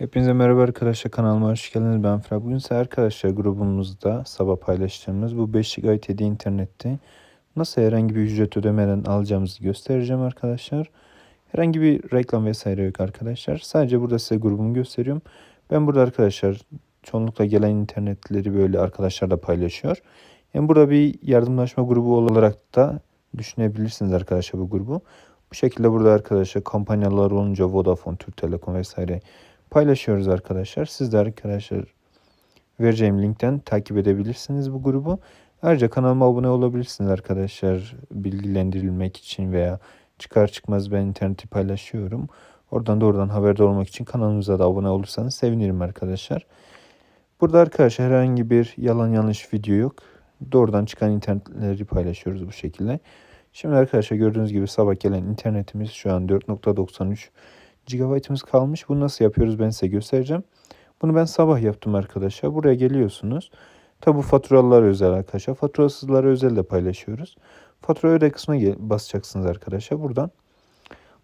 Hepinize merhaba arkadaşlar kanalıma hoş geldiniz. Ben Fırat. Bugün size arkadaşlar grubumuzda sabah paylaştığımız bu 5 GB hediye internette nasıl herhangi bir ücret ödemeden alacağımızı göstereceğim arkadaşlar. Herhangi bir reklam vesaire yok arkadaşlar. Sadece burada size grubumu gösteriyorum. Ben burada arkadaşlar çoğunlukla gelen internetleri böyle arkadaşlarla paylaşıyor. Yani burada bir yardımlaşma grubu olarak da düşünebilirsiniz arkadaşlar bu grubu. Bu şekilde burada arkadaşlar kampanyalar olunca Vodafone, Türk Telekom vesaire paylaşıyoruz arkadaşlar. Siz de arkadaşlar vereceğim linkten takip edebilirsiniz bu grubu. Ayrıca kanalıma abone olabilirsiniz arkadaşlar bilgilendirilmek için veya çıkar çıkmaz ben interneti paylaşıyorum. Oradan doğrudan haberdar olmak için kanalımıza da abone olursanız sevinirim arkadaşlar. Burada arkadaşlar herhangi bir yalan yanlış video yok. Doğrudan çıkan internetleri paylaşıyoruz bu şekilde. Şimdi arkadaşlar gördüğünüz gibi sabah gelen internetimiz şu an 4.93 GB'ımız kalmış. Bunu nasıl yapıyoruz ben size göstereceğim. Bunu ben sabah yaptım arkadaşlar. Buraya geliyorsunuz. Tabi bu faturalar özel arkadaşlar. Faturasızlara özel de paylaşıyoruz. Fatura öde kısmına basacaksınız arkadaşlar. Buradan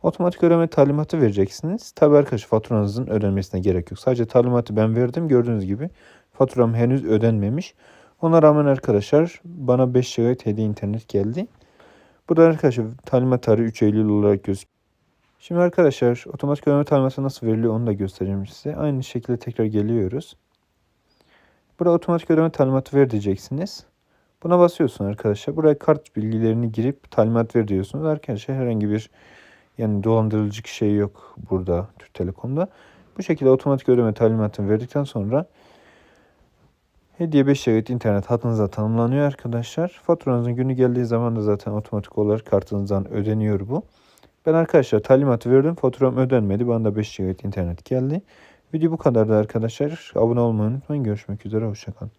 otomatik ödeme talimatı vereceksiniz. Tabi arkadaşlar faturanızın ödenmesine gerek yok. Sadece talimatı ben verdim. Gördüğünüz gibi faturam henüz ödenmemiş. Ona rağmen arkadaşlar bana 5 GB hediye internet geldi. Burada arkadaşlar talimat tarihi 3 Eylül olarak gözüküyor. Şimdi arkadaşlar otomatik ödeme talimatı nasıl veriliyor onu da göstereyim size. Aynı şekilde tekrar geliyoruz. Burada otomatik ödeme talimatı ver diyeceksiniz. Buna basıyorsun arkadaşlar. Buraya kart bilgilerini girip talimat ver diyorsunuz. Arkadaşlar herhangi bir yani dolandırıcı şey yok burada Türk Telekom'da. Bu şekilde otomatik ödeme talimatını verdikten sonra hediye 5 GB internet hattınıza tanımlanıyor arkadaşlar. Faturanızın günü geldiği zaman da zaten otomatik olarak kartınızdan ödeniyor bu. Ben arkadaşlar talimatı verdim. Faturam ödenmedi. Bana da 5 GB internet geldi. Video bu kadardı arkadaşlar. Abone olmayı unutmayın. Görüşmek üzere. Hoşçakalın.